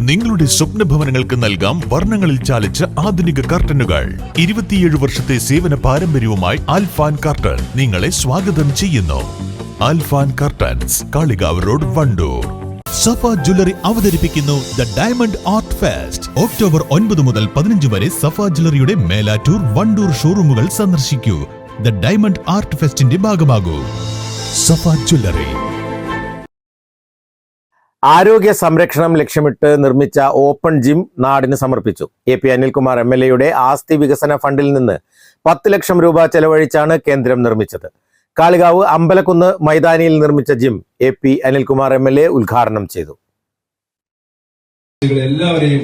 നിങ്ങളുടെ സ്വപ്ന ഭവനങ്ങൾക്ക് നൽകാം വർണങ്ങളിൽ ചാലിച്ച ആധുനിക കർട്ടനുകൾ. ഇരുപത്തിയേഴ് വർഷത്തെ സേവന പാരമ്പര്യവുമായി ആൽഫാൻ കർട്ടൻ നിങ്ങളെ സ്വാഗതം ചെയ്യുന്നു. Alfan curtains Kalikavu road Wandoor. Safa jewellery അവതരിപ്പിക്കുന്നു the diamond art fest. October ഒൻപത് മുതൽ പതിനഞ്ച് വരെ സഫ ജ്വല്ലറിയുടെ മേലാറ്റൂർ വണ്ടൂർ ഷോറൂമുകൾ സന്ദർശിക്കൂ. ദ ഡയമണ്ട് ആർട്ട് ഫെസ്റ്റിന്റെ ഭാഗമാകൂ. സഫ ജ്വല്ലറി. ആരോഗ്യ സംരക്ഷണം ലക്ഷ്യമിട്ട് നിർമ്മിച്ച ഓപ്പൺ ജിം നാടിന് സമർപ്പിച്ചു. A P Anilkumar M L എയുടെ ആസ്തി വികസന ഫണ്ടിൽ നിന്ന് പത്ത് ലക്ഷം രൂപ ചെലവഴിച്ചാണ് കേന്ദ്രം നിർമ്മിച്ചത്. കാളികാവ് അമ്പലക്കുന്ന് മൈതാനിയിൽ നിർമ്മിച്ച gym A P Anilkumar M L A ഉദ്ഘാടനം ചെയ്തു. എല്ലാവരെയും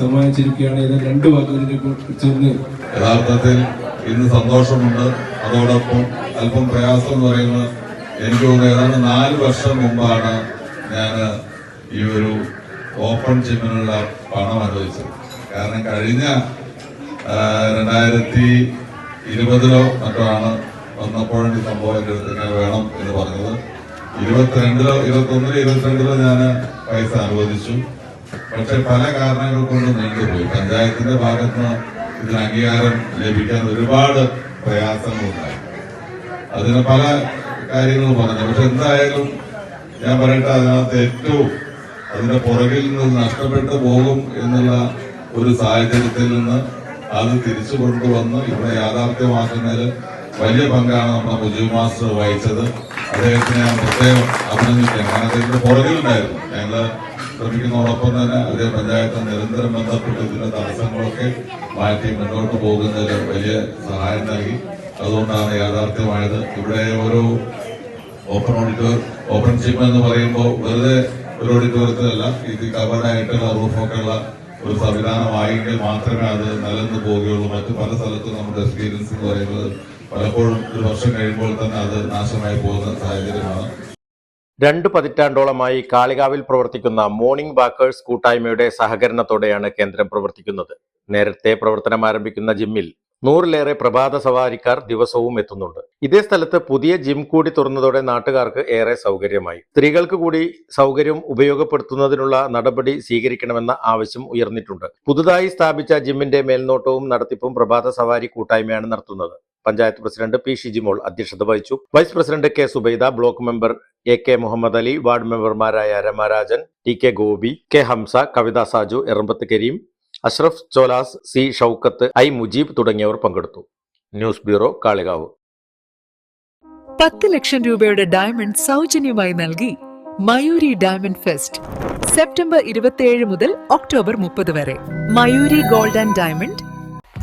സമ്മാനിച്ചിരിക്കുകയാണ്. ഇത് രണ്ട് വാക്കുകളിനെ കുറിച്ചൊന്ന് യഥാർത്ഥത്തിൽ ഇന്ന് സന്തോഷമുണ്ട്. അതോടൊപ്പം അല്പം പ്രയാസം എന്ന് പറയുന്നത് എനിക്ക് തോന്നുന്നു ഏതാണ്ട് നാല് വർഷം മുമ്പാണ് ഞാൻ ഈ ഒരു ഓപ്പൺ ജിമ്മിനുള്ള പണം അനുവദിച്ചത് കാരണം കഴിഞ്ഞ രണ്ടായിരത്തി ഇരുപതിലോ മറ്റോ ആണ് വന്നപ്പോഴും ഈ സംഭവം എന്റെ അടുത്ത് ഇങ്ങനെ വേണം എന്ന് പറഞ്ഞത്. ഇരുപത്തിരണ്ടിലോ ഇരുപത്തൊന്നിലോ ഇരുപത്തിരണ്ടിലോ ഞാൻ പൈസ അനുവദിച്ചു. പക്ഷെ പല കാരണങ്ങൾ കൊണ്ട് നീണ്ടുപോയി. പഞ്ചായത്തിന്റെ ഭാഗത്ത് ഇതിന് അംഗീകാരം ലഭിക്കാൻ ഒരുപാട് പ്രയാസങ്ങളുണ്ടായി. അതിന് പല കാര്യങ്ങളും പറഞ്ഞു. പക്ഷെ എന്തായാലും ഞാൻ പറയട്ടെ അതിനകത്ത് ഏറ്റവും അതിന്റെ പുറകിൽ നിന്ന് നഷ്ടപ്പെട്ടു പോകും എന്നുള്ള ഒരു സാഹചര്യത്തിൽ നിന്ന് അത് തിരിച്ചു കൊണ്ടുവന്ന് ഇവിടെ യാഥാർത്ഥ്യമാക്കുന്നതിൽ വലിയ പങ്കാണ് നമ്മുടെ മുജീബ് മാസ്റ്റർ വഹിച്ചത്. അദ്ദേഹത്തിനെ ഞാൻ പ്രത്യേകം അഭിനന്ദിക്കുകയാണ് കാരണം അദ്ദേഹത്തിന്റെ പുറകിലുണ്ടായിരുന്നു. ഞങ്ങൾ ശ്രമിക്കുന്നതോടൊപ്പം തന്നെ അതേ പഞ്ചായത്ത് നിരന്തരം ബന്ധപ്പെട്ട് ഇതിന്റെ തടസ്സങ്ങളൊക്കെ മാറ്റി മുന്നോട്ട് പോകുന്നതിൽ വലിയ സഹായം നൽകി. അതുകൊണ്ടാണ് യാഥാർത്ഥ്യമായത്. ഇവിടെ ഒരു ഓപ്പൺ ഓഡിറ്റോർ ഓപ്പൺ ജിം എന്ന് പറയുമ്പോൾ വെറുതെ ഒരു ഓഡിറ്റോറിയത്തിലല്ല ഇത് കവറായിട്ടുള്ള റൂഫൊക്കെ ഉള്ള ഒരു സംവിധാനമായെങ്കിൽ മാത്രമേ അത് നിലനിന്ന് പോവുകയുള്ളൂ മറ്റ് പല സ്ഥലത്തും നമ്മുടെ എക്സ്പീരിയൻസ് എന്ന് പറയുന്നത് പലപ്പോഴും ഒരു വർഷം കഴിയുമ്പോൾ തന്നെ അത് നാശമായി പോകുന്ന സാഹചര്യമാണ്. രണ്ട് പതിറ്റാണ്ടോളമായി കാളികാവിൽ പ്രവർത്തിക്കുന്ന മോർണിംഗ് വാക്കേഴ്സ് കൂട്ടായ്മയുടെ സഹകരണത്തോടെയാണ് കേന്ദ്രം പ്രവർത്തിക്കുന്നത്. നേരത്തെ പ്രവർത്തനം ആരംഭിക്കുന്ന ജിമ്മിൽ നൂറിലേറെ പ്രഭാത സവാരിക്കാർ ദിവസവും എത്തുന്നുണ്ട്. ഇതേ സ്ഥലത്ത് പുതിയ ജിം കൂടി തുറന്നതോടെ നാട്ടുകാർക്ക് ഏറെ സൗകര്യമായി. സ്ത്രീകൾക്ക് കൂടി സൗകര്യം ഉപയോഗപ്പെടുത്തുന്നതിനുള്ള നടപടി സ്വീകരിക്കണമെന്ന ആവശ്യം ഉയർന്നിട്ടുണ്ട്. പുതുതായി സ്ഥാപിച്ച ജിമ്മിന്റെ മേൽനോട്ടവും നടത്തിപ്പും പ്രഭാത സവാരി കൂട്ടായ്മയാണ് നടത്തുന്നത്. പഞ്ചായത്ത് പ്രസിഡന്റ് പി ഷിജിമോൾ അധ്യക്ഷത വഹിച്ചു. Vice president K Subaida block member A K Muhammad Ali ward മെമ്പർമാരായ Ramarajan T K Gopi K Hamsa Kavitha Saju Erambath Kareem Ashraf Cholas C Shoukath I Mujeeb തുടങ്ങിയവർ പങ്കെടുത്തു. News bureau Kalikavu. പത്ത് ലക്ഷം രൂപയുടെ diamond സൗജന്യമായി നൽകി Mayuri diamond fest September ഇരുപത്തിയേഴ് മുതൽ October മുപ്പത് വരെ. Mayuri gold and diamond